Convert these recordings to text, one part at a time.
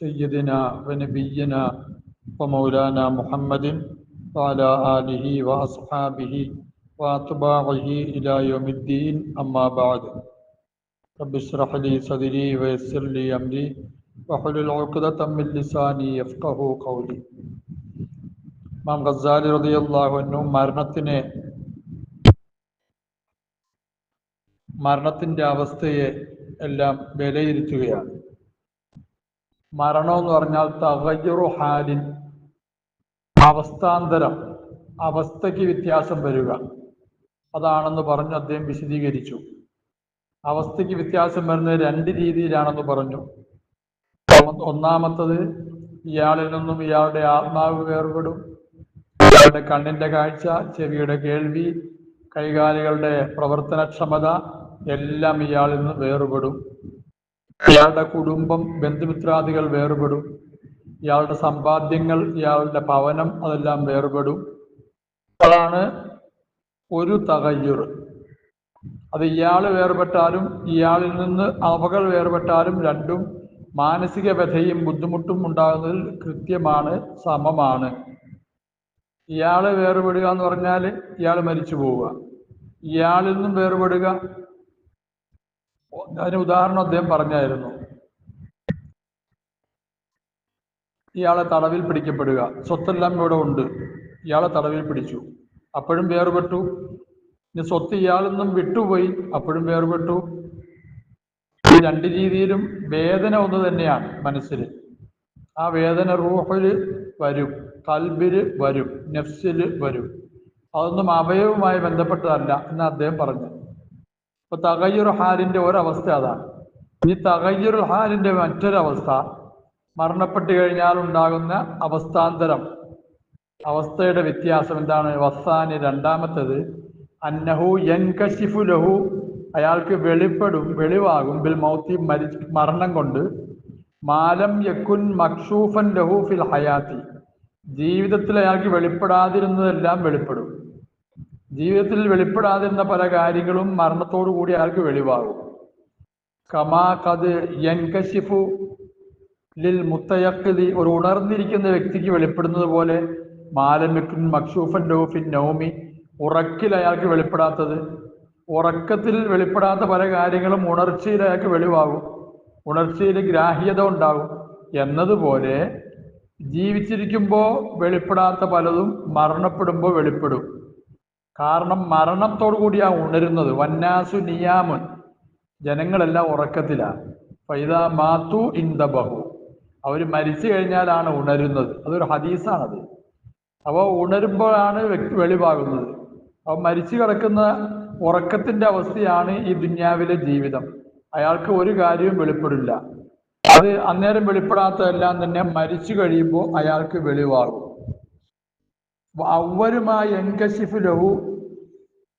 سيدنا ونبينا ومولانا محمد وعلى آله وأصحابه وأتباعه إلى يوم الدين أما بعد رب اشرح لي صدري ويسر لي أمري وحلل عقدة من لساني يفقه قولي ഇമാം ഗസാലി റളിയല്ലാഹു അൻഹു മരണത്തിനെ മരണത്തിന്റെ അവസ്ഥയെ എല്ലാം വിലയിരുത്തുകയാണ് മരണം എന്ന് പറഞ്ഞാൽ തകയ്യറു ഹാലിൻ അവസ്ഥാന്തരം അവസ്ഥയ്ക്ക് വ്യത്യാസം വരിക. അതാണെന്ന് പറഞ്ഞ് അദ്ദേഹം വിശദീകരിച്ചു. അവസ്ഥയ്ക്ക് വ്യത്യാസം വരുന്നത് രണ്ട് രീതിയിലാണെന്ന് പറഞ്ഞു. ഒന്നാമത്തത് ഇയാളിൽ നിന്നും ഇയാളുടെ ആത്മാവ് വേർപെടും. ഇയാളുടെ കണ്ണിന്റെ കാഴ്ച ചെവിയുടെ കേൾവി കൈകാലുകളുടെ പ്രവർത്തനക്ഷമത എല്ലാം ഇയാളിൽ നിന്ന് വേർപെടും. ഇയാളുടെ കുടുംബം ബന്ധുമിത്രാദികൾ വേർപെടും. ഇയാളുടെ സമ്പാദ്യങ്ങൾ ഇയാളുടെ ഭവനം അതെല്ലാം വേർപെടും. അതാണ് ഒരു തകയ്യുർ. അത് ഇയാൾ വേർപെട്ടാലും ഇയാളിൽ നിന്ന് അവകൾ വേർപെട്ടാലും രണ്ടും മാനസിക വ്യഥയും ബുദ്ധിമുട്ടും ഉണ്ടാകുന്നതിൽ കൃത്യമാണ് സമമാണ്. ഇയാൾ വേർപെടുക എന്ന് പറഞ്ഞാൽ ഇയാൾ മരിച്ചു പോവുക. ഇയാളിൽ നിന്നും വേർപെടുക അതിന് ഉദാഹരണം അദ്ദേഹം പറഞ്ഞായിരുന്നു. ഇയാളെ തടവിൽ പിടിക്കപ്പെടുക. സ്വത്തെല്ലാം ഇവിടെ ഉണ്ട്. ഇയാളെ തടവിൽ പിടിച്ചു. അപ്പോഴും വേർപെട്ടു. ഇനി സ്വത്ത് ഇയാളിൽ നിന്നും വിട്ടുപോയി. അപ്പോഴും വേർപെട്ടു. ഈ രണ്ട് രീതിയിലും വേദന ഒന്ന് തന്നെയാണ് മനസ്സിൽ. ആ വേദന റൂഹിൽ വരും. കൽബിൽ വരും. നെഫ്സിൽ വരും. അതൊന്നും അവയവുമായി ബന്ധപ്പെട്ടതല്ല എന്ന് അദ്ദേഹം പറഞ്ഞു. ഇപ്പൊ തകയ്യുർ ഹാലിന്റെ ഒരവസ്ഥ അതാണ് ഈ തകയ്യുർ ഹാലിന്റെ മറ്റൊരവസ്ഥ മരണപ്പെട്ടു കഴിഞ്ഞാൽ ഉണ്ടാകുന്ന അവസ്ഥാന്തരം. അവസ്ഥയുടെ വ്യത്യാസം എന്താണ്? വസാന് രണ്ടാമത്തത്. അന്നഹു യൻകശിഫു ലഹു. അയാൾക്ക് വെളിപ്പെടും വെളിവാകും ബിൽ മൗത്തി മരി മരണം കൊണ്ട്. മാലം യക്കുൻ മക്ഷൂഫൻ ലഹു ഫിൽ ഹയാത്തി. ജീവിതത്തിൽ അയാൾക്ക് വെളിപ്പെടാതിരുന്നതെല്ലാം വെളിപ്പെടും. ജീവിതത്തിൽ വെളിപ്പെടാതിരുന്ന പല കാര്യങ്ങളും മരണത്തോടു കൂടി അയാൾക്ക് വെളിവാകും? കമാ കത് യൻകശിഫു ലിൽ മുത്തയക്കലി ഒരു ഉണർന്നിരിക്കുന്ന വ്യക്തിക്ക് വെളിപ്പെടുന്നത് പോലെ മാലമിക്കുൻ മക്ഷൂഫൻ ലഹു നൗമി ഉറക്കിൽ അയാൾക്ക് വെളിപ്പെടാത്തത്. ഉറക്കത്തിൽ വെളിപ്പെടാത്ത പല കാര്യങ്ങളും ഉണർച്ചയിൽ അയാൾക്ക് വെളിവാകും. ഉണർച്ചയിൽ ഗ്രാഹ്യത ഉണ്ടാകും. എന്നതുപോലെ ജീവിച്ചിരിക്കുമ്പോൾ വെളിപ്പെടാത്ത പലതും മരണപ്പെടുമ്പോൾ വെളിപ്പെടും. കാരണം മരണത്തോടു കൂടിയാണ് ഉണരുന്നത്. വന്നാസു നിയാമൻ. ജനങ്ങളെല്ലാം ഉറക്കത്തിലാണ് ഫൈദ മാത്തു ഇന്തബഹു അവർ മരിച്ചു കഴിഞ്ഞാലാണ് ഉണരുന്നത്. അതൊരു ഹദീസാണത്. അപ്പോൾ ഉണരുമ്പോഴാണ് വ്യക്തി വെളിവാകുന്നത്. അപ്പോൾ മരിച്ചു കിടക്കുന്ന ഉറക്കത്തിന്റെ അവസ്ഥയാണ് ഈ ദുന്യാവിലെ ജീവിതം. അയാൾക്ക് ഒരു കാര്യവും വെളിപ്പെടില്ല. അത് അന്നേരം വെളിപ്പെടാത്തതെല്ലാം തന്നെ മരിച്ചു കഴിയുമ്പോൾ അയാൾക്ക് വെളിവാകും. അവരുമായി ലഹു.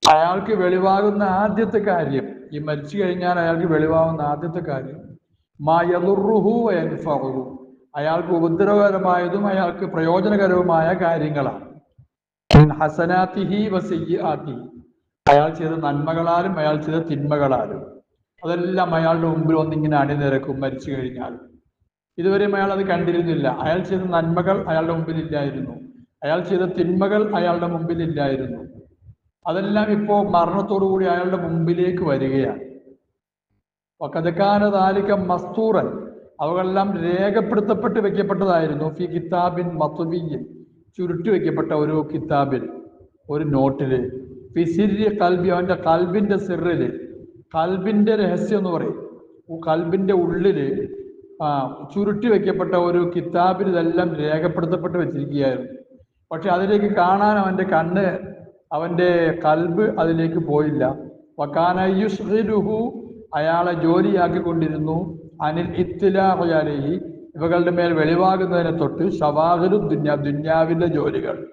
അയാൾക്ക് വെളിവാകുന്ന ആദ്യത്തെ കാര്യം ഈ മരിച്ചു കഴിഞ്ഞാൽ അയാൾക്ക് വെളിവാകുന്ന ആദ്യത്തെ കാര്യം മായലുറുഹു എൻഫറു അയാൾക്ക് ഉപദ്രവകരമായതും അയാൾക്ക് പ്രയോജനകരവുമായ കാര്യങ്ങളാണ്. ഹസനാത്തിഹി വസിഹി അയാൾ ചെയ്ത നന്മകളാലും അയാൾ ചെയ്ത തിന്മകളാലും. അതെല്ലാം അയാളുടെ മുമ്പിൽ ഒന്നിങ്ങനെ അണിനിരക്കും മരിച്ചു കഴിഞ്ഞാൽ. ഇതുവരെയും അയാൾ അത് കണ്ടിരുന്നില്ല. അയാൾ ചെയ്ത നന്മകൾ അയാളുടെ മുമ്പിൽ ഇല്ലായിരുന്നു. അയാൾ ചെയ്ത തിന്മകൾ അയാളുടെ മുമ്പിൽ ഇല്ലായിരുന്നു അതെല്ലാം ഇപ്പോൾ മരണത്തോടുകൂടി അയാളുടെ മുമ്പിലേക്ക് വരികയാണ്. കഥക്കാന താലിക മസ്തൂറൻ അവകളെല്ലാം രേഖപ്പെടുത്തപ്പെട്ട് വെക്കപ്പെട്ടതായിരുന്നു. ഫി കിതാബിൻ മത്തുബിയിൽ ചുരുട്ടി വെക്കപ്പെട്ട ഒരു കിതാബിൽ ഒരു നോട്ടിൽ. ഫിസിരി കൽബി അവന്റെ കൽബിന്റെ സിറിൽ. കൽബിന്റെ രഹസ്യം എന്ന് പറയും. കൽബിന്റെ ഉള്ളിൽ ചുരുട്ടി വെക്കപ്പെട്ട ഒരു കിതാബിൽ ഇതെല്ലാം രേഖപ്പെടുത്തപ്പെട്ട് വെച്ചിരിക്കുകയായിരുന്നു. പക്ഷെ അതിലേക്ക് കാണാൻ അവന്റെ കണ്ണ് അവന്റെ കൽബ് അതിലേക്ക് പോയില്ല. വക്കാനയുഹു അയാളെ ജോലിയാക്കിക്കൊണ്ടിരുന്നു. അനിൽ ഇത്തിലാഹുയാലേഹി ഇവകളുടെ മേൽ വെളിവാകുന്നതിനെ തൊട്ട് ഷവാഹലു ദുന്യ ദുന്യാവിന്റെ ജോലികൾ.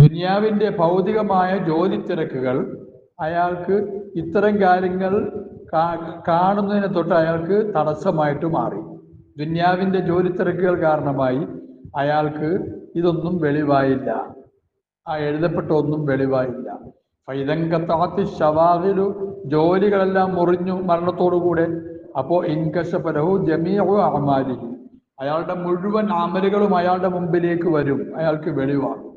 ദുന്യാവിന്റെ ഭൗതികമായ ജോലി തിരക്കുകൾ അയാൾക്ക് ഇത്തരം കാര്യങ്ങൾ കാണുന്നതിനെ തൊട്ട് അയാൾക്ക് തടസ്സമായിട്ട് മാറി. ദുന്യാവിന്റെ ജോലി തിരക്കുകൾ കാരണമായി അയാൾക്ക് ഇതൊന്നും വെളിവായില്ല. ആ എഴുതപ്പെട്ട ഒന്നും വെളിവായില്ല. ഫൈതങ്കത്താത്തി ശവാഹിലു ജോലികളെല്ലാം മുറിഞ്ഞു മരണത്തോടുകൂടെ. അപ്പോ ഇൻകശപരഹു ജമീഹു അമാരി അയാളുടെ മുഴുവൻ അമലുകളും അയാളുടെ മുമ്പിലേക്ക് വരും. അയാൾക്ക് വെളിവാണ്.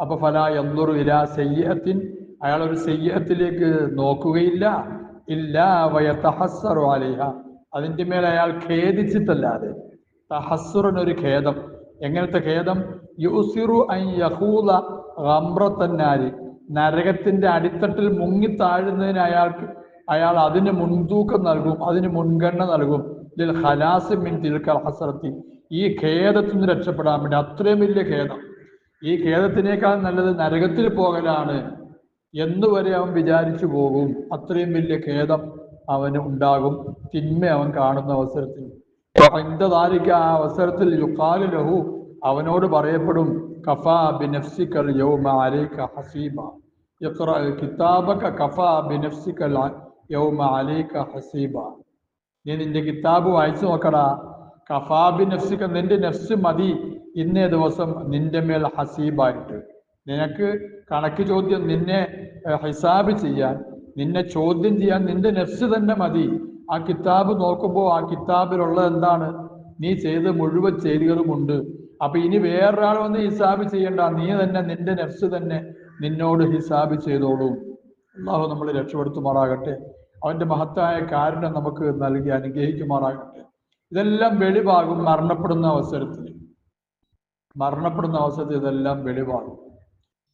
അപ്പൊ ഫല എന്തൊരു ഇലാ സയ്യത്തിൻ അയാൾ ഒരു സയ്യഹത്തിലേക്ക് നോക്കുകയില്ല. ഇല്ല വയ തഹസ്സറു അലിഹ. അതിന്റെ മേൽ അയാൾ ഖേദിച്ചിട്ടല്ലാതെ. തഹസ്സുറിനൊരു ഖേദം. എങ്ങനത്തെ ഖേദം? യുസിറു യഹൂല ഗംറത്തന്നാരി. നരകത്തിന്റെ അടിത്തട്ടിൽ മുങ്ങി താഴുന്നതിന് അയാൾക്ക് അയാൾ അതിന് മുൻതൂക്കം നൽകും അതിന് മുൻഗണന നൽകും. ഇതിൽ ഹലാസ് മിൻ തിൽക്കൽ ഹസറത്തി ഈ ഖേദത്തിൽ നിന്ന് രക്ഷപ്പെടാൻ വേണ്ടി അത്രയും വലിയ ഖേദം. ഈ ഖേദത്തിനേക്കാൾ നല്ലത് നരകത്തിൽ പോകലാണ്. എന്ന് വരെ അവൻ വിചാരിച്ചു പോകും അത്രയും വലിയ ഖേദം അവന് ഉണ്ടാകും. തിന്മ അവൻ കാണുന്ന അവസരത്തിൽ. ആ അവസരത്തിൽ ലഹു അവനോട് പറയപ്പെടും കഫാ യൗമ അലൈക ഹസീബ. കിതാബക കഫാ യൗമ അലൈക ഹസീബ. നീ നിന്റെ കിതാബ് വായിച്ചു നോക്കടാ. കഫാബി നഫ്സിക്ക നിന്റെ നഫ്സ് മതി. ഇന്നേ ദിവസം നിന്റെ മേൽ ഹസീബായിട്ട്. നിനക്ക് കണക്ക് ചോദ്യം നിന്നെ ഹിസാബ് ചെയ്യാൻ നിന്നെ ചോദ്യം ചെയ്യാൻ നിന്റെ നഫ്സ് തന്നെ മതി. ആ കിതാബ് നോക്കുമ്പോൾ ആ കിതാബിലുള്ളത് എന്താണ്? നീ ചെയ്ത മുഴുവൻ ചെയ്തികളുമുണ്ട്. അപ്പൊ ഇനി വേറൊരാൾ വന്ന് ഹിസാബ് ചെയ്യണ്ട. നീ തന്നെ നിന്റെ നെഫ്സ് തന്നെ നിന്നോട് ഹിസാബ് ചെയ്തോളൂ. അള്ളാഹു നമ്മൾ രക്ഷപ്പെടുത്തുമാറാകട്ടെ. അവന്റെ മഹത്തായ കാരണം നമുക്ക് നൽകി അനുഗ്രഹിക്കുമാറാകട്ടെ. ഇതെല്ലാം വെളിവാകും മരണപ്പെടുന്ന അവസരത്തിൽ. മരണപ്പെടുന്ന അവസരത്തിൽ ഇതെല്ലാം വെളിവാകും.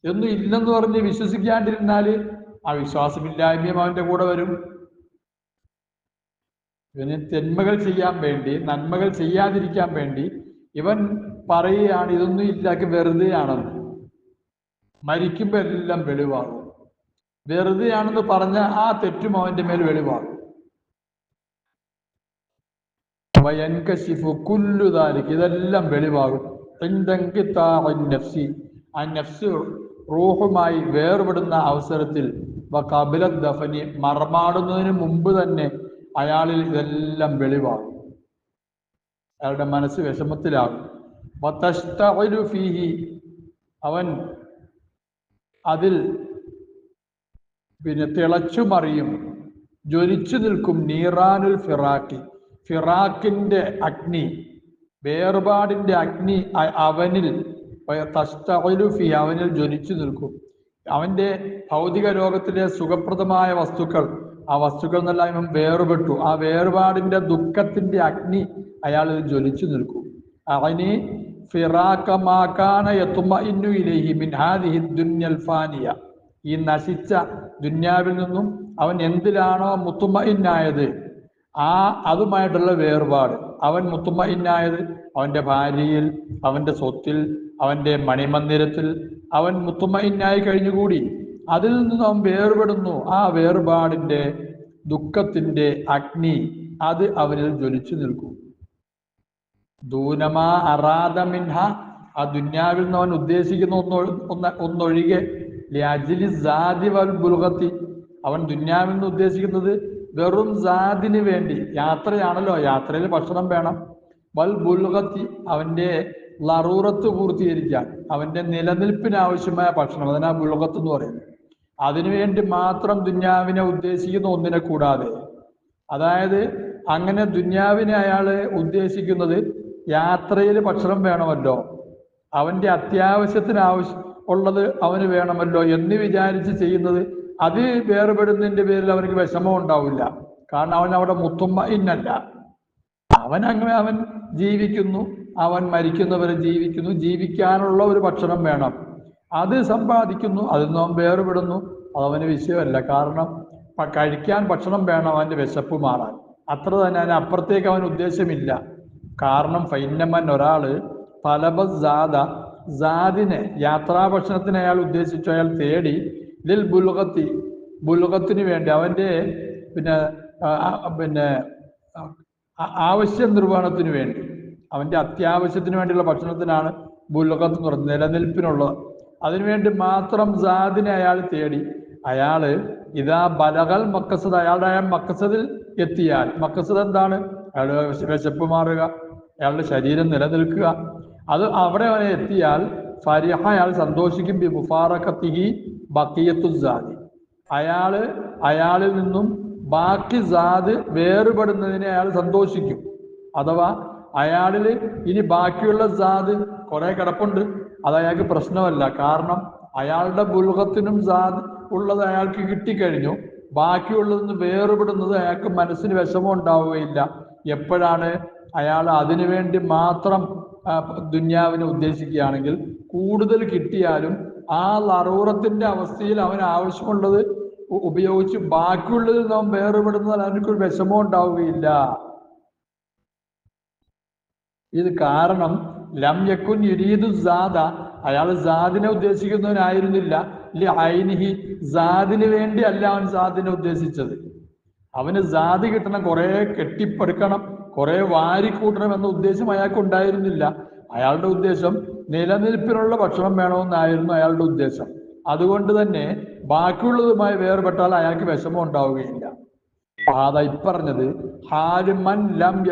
എന്നും ഇല്ലെന്ന് പറഞ്ഞ് വിശ്വസിക്കാണ്ടിരുന്നാൽ ആ വിശ്വാസമില്ലായ്മയും അവന്റെ കൂടെ വരും. ഇവന് തിന്മകൾ ചെയ്യാൻ വേണ്ടി നന്മകൾ ചെയ്യാതിരിക്കാൻ വേണ്ടി ഇവൻ പറയുകയാണ് ഇതൊന്നും ഇല്ലാക്കി വെറുതെയാണെന്ന്. മരിക്കുമ്പോൾ എല്ലാം വെളിവാകും. വെറുതെയാണെന്ന് പറഞ്ഞ ആ തെറ്റും അവന്റെ മേൽ വെളിവാകും. ഇതെല്ലാം വെളിവാകും. നഫ്സി ആ നഫ്സ് റൂഹുമായി വേർപെടുന്ന അവസരത്തിൽ ദഫനി മറമാടുന്നതിന് മുമ്പ് തന്നെ അയാളിൽ ഇതെല്ലാം വെളിവാകും. അയാളുടെ മനസ്സ് വിഷമത്തിലാകും. ഫീഹി. അവൻ അതിൽ പിന്നെ തിളച്ചുമറിയും. ജ്വലിച്ചു നിൽക്കും നീറാനുൽ ഫിറാക്കി ഫിറാക്കിന്റെ അഗ്നി വേർപാടിന്റെ അഗ്നി അവനിൽ തസ്തഇലു ഫി അവനിൽ ജ്വലിച്ചു നിൽക്കും. അവന്റെ ഭൗതിക ലോകത്തിലെ സുഖപ്രദമായ വസ്തുക്കൾ ആ വസ്തുക്കൾ നിന്നെല്ലാം ഇവൻ വേർപെട്ടു. ആ വേർപാടിന്റെ ദുഃഖത്തിന്റെ അഗ്നി അയാളിൽ ജ്വലിച്ചു നിൽക്കും. അവന് ഫിറാക്കമാക്കാന എത്തുമ്പ ഇന്നു മിൻ ഹാദിഹി ദുന്യൽ ഫാനിയ. ഈ നശിച്ച ദുന്യാവിൽ നിന്നും അവൻ എന്തിലാണോ മുത്തുമഇന്നായത് ആ അതുമായിട്ടുള്ള വേർപാട്. അവൻ മുത്തുമ്മ ഇന്നായത് അവന്റെ ഭാര്യയിൽ അവന്റെ സ്വത്തിൽ അവന്റെ മണിമന്ദിരത്തിൽ അവൻ മുത്തുമ്മ ഇന്നായി കഴിഞ്ഞുകൂടി. അതിൽ നിന്ന് അവൻ വേർപെടുന്നു. ആ വേർപാടിന്റെ ദുഃഖത്തിന്റെ അഗ്നി അത് അവനിൽ ജ്വലിച്ചു നിൽക്കും. ദൂനമാ അറാദമിൻഹ ആ ദുന്യാവിൽ നിന്ന് അവൻ ഉദ്ദേശിക്കുന്ന ഒന്ന് ഒന്ന് ഒന്നൊഴികെ. ലിയജ്ലി സാദി വൽ അവൻ ദുന്യാവിൽ നിന്ന് ഉദ്ദേശിക്കുന്നത് വെറും സാദിന് വേണ്ടി. യാത്രയാണല്ലോ യാത്രയിൽ ഭക്ഷണം വേണം. വൽ ബുൽഹത്തി അവന്റെ ലറൂറത്ത് പൂർത്തീകരിക്കാൻ. അവന്റെ നിലനിൽപ്പിന് ആവശ്യമായ ഭക്ഷണം. അതിനാ ബുൽഹത്ത് എന്ന് പറയുന്നത്. അതിനുവേണ്ടി മാത്രം ദുന്യാവിനെ ഉദ്ദേശിക്കുന്ന ഒന്നിനെ കൂടാതെ. അതായത് അങ്ങനെ ദുന്യാവിനെ അയാൾ ഉദ്ദേശിക്കുന്നത് യാത്രയിൽ ഭക്ഷണം വേണമല്ലോ അവന്റെ അത്യാവശ്യത്തിന് ആവശ്യം ഉള്ളത് അവന് വേണമല്ലോ എന്ന് വിചാരിച്ച് ചെയ്യുന്നത് അത് വേർപെടുന്നതിന്റെ പേരിൽ അവനക്ക് വിഷമം ഉണ്ടാവില്ല. കാരണം അവൻ അവിടെ മുത്തുമ്മ ഇന്നല്ല അവൻ അങ്ങനെ അവൻ ജീവിക്കുന്നു അവൻ മരിക്കുന്നവരെ ജീവിക്കുന്നു ജീവിക്കാനുള്ള ഒരു ഭക്ഷണം വേണം. അത് സമ്പാദിക്കുന്നു അതിൽ നിന്നും വേർപെടുന്നു. അതവന് വിഷയമല്ല. കാരണം കഴിക്കാൻ ഭക്ഷണം വേണം അവന്റെ വിശപ്പ് മാറാൻ. അത്ര തന്നെ അതിന് അപ്പുറത്തേക്ക് അവൻ ഉദ്ദേശമില്ല. കാരണം ഫൈനമ്മൻ ഒരാൾ ഫലബസാദ സാദിനെ യാത്രാ ഭക്ഷണത്തിന് അയാൾ ഉദ്ദേശിച്ചു. അയാൾ തേടി ലിൽ ബുൽഗത്തി ബുൽഗത്തിന് വേണ്ടി അവന്റെ പിന്നെ പിന്നെ ആവശ്യ നിർവഹണത്തിന് വേണ്ടി അവന്റെ അത്യാവശ്യത്തിന് വേണ്ടിയുള്ള ഭക്ഷണത്തിനാണ് ബുലകത്ത് എന്ന് പറഞ്ഞത് നിലനിൽപ്പിനുള്ളത്. അതിനുവേണ്ടി മാത്രം സാദിനെ അയാൾ തേടി. അയാൾ ഇതാ ബലകൾ മക്കസദ് അയാളുടെ അയാൾ മക്കസദിൽ എത്തിയാൽ മക്കസദ് എന്താണ്? അയാളുടെ വിശ- വിശപ്പ് മാറുക അയാളുടെ ശരീരം നിലനിൽക്കുക. അത് അവിടെ അവനെ എത്തിയാൽ ഫരിഹ അയാൾ സന്തോഷിക്കും. ബി മുഫാറക്കത്തിഹി ബക്കിയത്തു സാദി. അയാൾ അയാളിൽ നിന്നും ബാക്കി സാദ് വേറുപെടുന്നതിനെ അയാൾ സന്തോഷിക്കും. അഥവാ അയാളിൽ ഇനി ബാക്കിയുള്ള സാദ് കുറെ കിടപ്പുണ്ട്. അത് അയാൾക്ക് പ്രശ്നമല്ല. കാരണം അയാളുടെ ബുൽഹത്തിനും സാദ് ഉള്ളത് അയാൾക്ക് കിട്ടിക്കഴിഞ്ഞു. ബാക്കിയുള്ളതെന്ന് വേറുപെടുന്നത് അയാൾക്ക് മനസ്സിന് വിഷമം ഉണ്ടാവുകയില്ല. എപ്പോഴാണ് അയാൾ അതിനു വേണ്ടി മാത്രം ദുന്യാവിനെ ഉദ്ദേശിക്കുകയാണെങ്കിൽ കൂടുതൽ കിട്ടിയാലും ആ ലറൂറത്തിന്റെ അവസ്ഥയിൽ അവന് ആവശ്യമുള്ളത് ഉപയോഗിച്ച് ബാക്കിയുള്ളതിൽ നാം വേറുപെടുന്നത് അവനക്കൊരു വിഷമം ഉണ്ടാവുകയില്ല. ഇത് കാരണം ലം യക്കുൻ യുരീദു സാദ. അയാൾ സാദിനെ ഉദ്ദേശിക്കുന്നവനായിരുന്നില്ല. ലി ഐനിഹി സാദിന് വേണ്ടി അല്ല അവൻ സാദിനെ ഉദ്ദേശിച്ചത്. അവന് സാദി കിട്ടണം കുറെ കെട്ടിപ്പടുക്കണം കുറെ വാരിക്കൂട്ടണം എന്ന ഉദ്ദേശം അയാൾക്ക് ഉണ്ടായിരുന്നില്ല. അയാളുടെ ഉദ്ദേശം നിലനിൽപ്പിനുള്ള ഭക്ഷണം വേണമെന്നായിരുന്നു അയാളുടെ ഉദ്ദേശം. അതുകൊണ്ട് തന്നെ ബാക്കിയുള്ളതുമായി വേർപെട്ടാൽ അയാൾക്ക് വിഷമം ഉണ്ടാവുകയില്ല. അതാ ഇപ്പറഞ്ഞത് ഹാരുമൻ ലം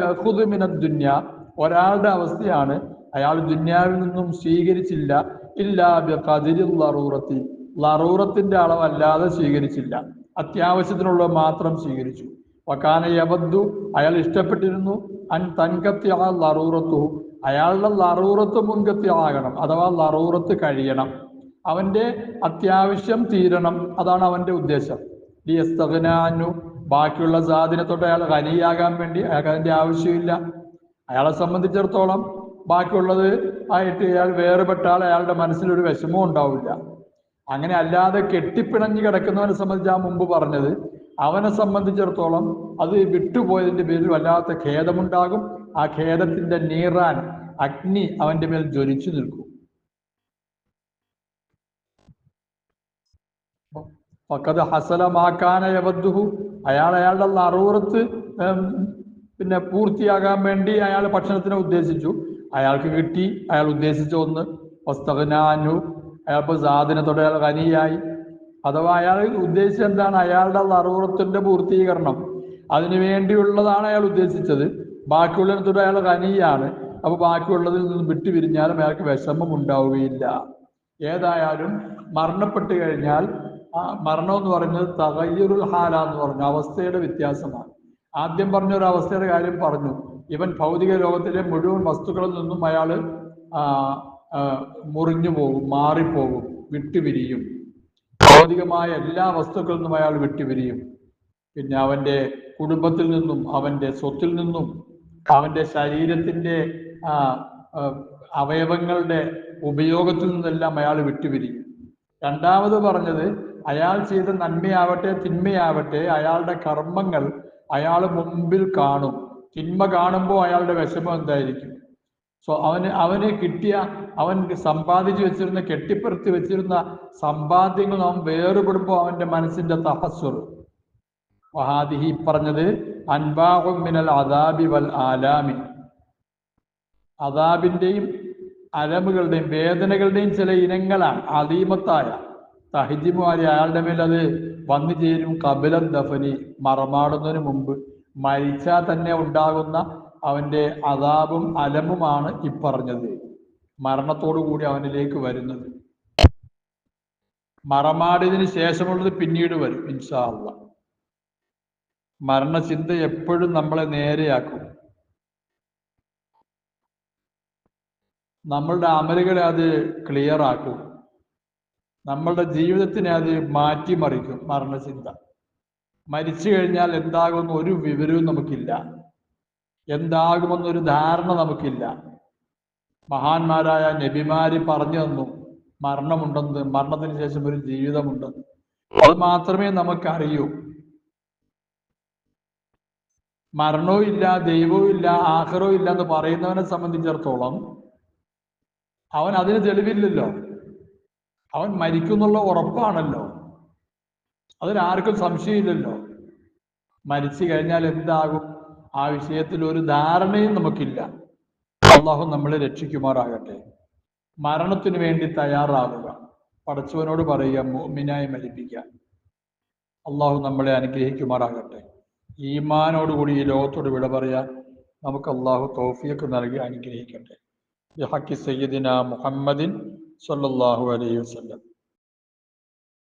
ദുന്യ. ഒരാളുടെ അവസ്ഥയാണ് അയാൾ ദുന്യാവിൽ നിന്നും സ്വീകരിച്ചില്ല. ഇല്ലാ ലറൂറത്തി ലറൂറത്തിന്റെ അളവല്ലാതെ സ്വീകരിച്ചില്ല. അത്യാവശ്യത്തിനുള്ള മാത്രം സ്വീകരിച്ചു. വക്കാന യബദ്ദു അയാൾ ഇഷ്ടപ്പെട്ടിരുന്നു. അൻ തൻകത്തി ആ ലറൂറത്തു അയാളുടെ ലറൂറത്ത് മുൻകത്തി ആകണം അഥവാ ലറൂറത്ത് കഴിയണം. അവന്റെ അത്യാവശ്യം തീരണം അതാണ് അവന്റെ ഉദ്ദേശം. ലിയസ്തഗ്നാനു ബാക്കിയുള്ള സാധനത്തോട്ട് അയാൾ ഖനിയാകാൻ വേണ്ടി അയാൾക്ക് അതിന്റെ ആവശ്യമില്ല. അയാളെ സംബന്ധിച്ചിടത്തോളം ബാക്കിയുള്ളത് ആയിട്ട് അയാൾ വേറുപെട്ടാൽ അയാളുടെ മനസ്സിലൊരു വിഷമവും ഉണ്ടാവില്ല. അങ്ങനെ അല്ലാതെ കെട്ടിപ്പിണഞ്ഞ് കിടക്കുന്നവനെ സംബന്ധിച്ച് ആ മുമ്പ് പറഞ്ഞത് അവനെ സംബന്ധിച്ചിടത്തോളം അത് വിട്ടുപോയതിന്റെ പേരിൽ വല്ലാത്ത ഖേദമുണ്ടാകും. ആ ഖേദത്തിന്റെ നീറാൻ അഗ്നി അവന്റെ മേൽ ജ്വലിച്ചു നിൽക്കും. ഫക്കത് ഹസലമാക്കാന യവദ്ദുഹു. അയാൾ അയാളുടെ ലറൂറത്ത് പിന്നെ പൂർത്തിയാകാൻ വേണ്ടി അയാൾ ഭക്ഷണത്തിനെ ഉദ്ദേശിച്ചു. അയാൾക്ക് കിട്ടി അയാൾ ഉദ്ദേശിച്ച ഒന്ന് വസ്തകനാനു അയാൾക്ക് സാധനത്തോടെ അയാൾ കനിയായി അഥവാ അയാൾ ഉദ്ദേശിച്ചത് എന്താണ്? അയാളുടെ ലറൂറത്തിന്റെ പൂർത്തീകരണം. അതിനു വേണ്ടിയുള്ളതാണ് അയാൾ ഉദ്ദേശിച്ചത്. ബാക്കിയുള്ളതിനത്തോടെ അയാൾ കനിയാണ് അപ്പൊ ബാക്കിയുള്ളതിൽ നിന്ന് വിട്ടുപിരിഞ്ഞാലും അയാൾക്ക് വിഷമം ഉണ്ടാവുകയില്ല ഏതായാലും മരണപ്പെട്ട് കഴിഞ്ഞാൽ മരണം എന്ന് പറയുന്നത് തകയ്യുരുൽ ഹാല എന്ന് പറഞ്ഞു. അവസ്ഥയുടെ വ്യത്യാസമാണ്. ആദ്യം പറഞ്ഞ ഒരു അവസ്ഥയുടെ കാര്യം പറഞ്ഞു. ഇവൻ ഭൗതിക ലോകത്തിലെ മുഴുവൻ വസ്തുക്കളിൽ നിന്നും അയാൾ മുറിഞ്ഞു പോകും മാറിപ്പോകും വിട്ടുപിരിയും. ഭൗതികമായ എല്ലാ വസ്തുക്കളിൽ നിന്നും അയാൾ വിട്ടുപിരിയും. പിന്നെ അവന്റെ കുടുംബത്തിൽ നിന്നും അവന്റെ സ്വത്തിൽ നിന്നും അവന്റെ ശരീരത്തിന്റെ അവയവങ്ങളുടെ ഉപയോഗത്തിൽ നിന്നെല്ലാം അയാൾ വിട്ടുപിരിയും. രണ്ടാമത് പറഞ്ഞത് അയാൾ ചെയ്ത നന്മയാവട്ടെ തിന്മയാവട്ടെ അയാളുടെ കർമ്മങ്ങൾ അയാൾ മുമ്പിൽ കാണും. തിന്മ കാണുമ്പോൾ അയാളുടെ വിഷമം എന്തായിരിക്കും? സോ അവന് അവന് കിട്ടിയ അവൻ സമ്പാദിച്ചു വെച്ചിരുന്ന കെട്ടിപ്പുറത്തി വെച്ചിരുന്ന സമ്പാദ്യങ്ങൾ അവൻ വേറുപെടുമ്പോൾ അവന്റെ മനസ്സിന്റെ തഹസ്വർ വഹാദിഹി പറഞ്ഞത് അൻബാഹും മിനൽ അദാബി വൽ ആലാമി. അദാബിന്റെയും അലമുകളുടെയും വേദനകളുടെയും ചില ഇനങ്ങളാണ്. അതീമത്തായ തഹിജിമാരി അയാളുടെ മേൽ അത് വന്നു ചേരും കപിലം ദഫനി മറമാടുന്നതിന് മുമ്പ്. മരിച്ചാൽ തന്നെ ഉണ്ടാകുന്ന അവന്റെ അതാപും അലമുമാണ് ഇപ്പറഞ്ഞത്. മരണത്തോടു കൂടി അവനിലേക്ക് വരുന്നത്. മറമാടിയതിന് ശേഷമുള്ളത് പിന്നീട് വരും ഇൻഷാള്ള മരണചിന്ത എപ്പോഴും നമ്മളെ നേരെയാക്കും. നമ്മളുടെ അമലുകളെ അത് ക്ലിയർ ആക്കും നമ്മളുടെ ജീവിതത്തിനെ അത് മാറ്റിമറിക്കും മരണചിന്ത. മരിച്ചു കഴിഞ്ഞാൽ എന്താകുമെന്ന് ഒരു വിവരവും നമുക്കില്ല. എന്താകുമെന്നൊരു ധാരണ നമുക്കില്ല. മഹാന്മാരായ നബിമാര് പറഞ്ഞു തന്നു മരണമുണ്ടെന്ന് മരണത്തിന് ശേഷം ഒരു ജീവിതമുണ്ട്. അത് മാത്രമേ നമുക്കറിയൂ. മരണവും ഇല്ല ദൈവവും ഇല്ല ആഹ്റവും ഇല്ല എന്ന് പറയുന്നവനെ സംബന്ധിച്ചിടത്തോളം അവൻ അതിന് തെളിവില്ലല്ലോ. അവൻ മരിക്കുന്നുള്ള ഉറപ്പാണല്ലോ. അതിനാർക്കും സംശയമില്ലല്ലോ. മരിച്ചു കഴിഞ്ഞാൽ എന്താകും? ആ വിഷയത്തിൽ ഒരു ധാരണയും നമുക്കില്ല. അള്ളാഹു നമ്മളെ രക്ഷിക്കുമാറാകട്ടെ. മരണത്തിനു വേണ്ടി തയ്യാറാവുക. പടച്ചവനോട് പറയുക മോമിനായി മരിപ്പിക്കുക. അള്ളാഹു നമ്മളെ അനുഗ്രഹിക്കുമാറാകട്ടെ. ഈമാനോടുകൂടി ഈ ലോകത്തോട് വിട പറയാൻ നമുക്ക് അള്ളാഹു തോഫിയൊക്കെ നൽകി അനുഗ്രഹിക്കട്ടെ. ബിഹക്കി സയ്യിദിന മുഹമ്മദിൻ സല്ലാഹു അലൈഹി വസല്ലം.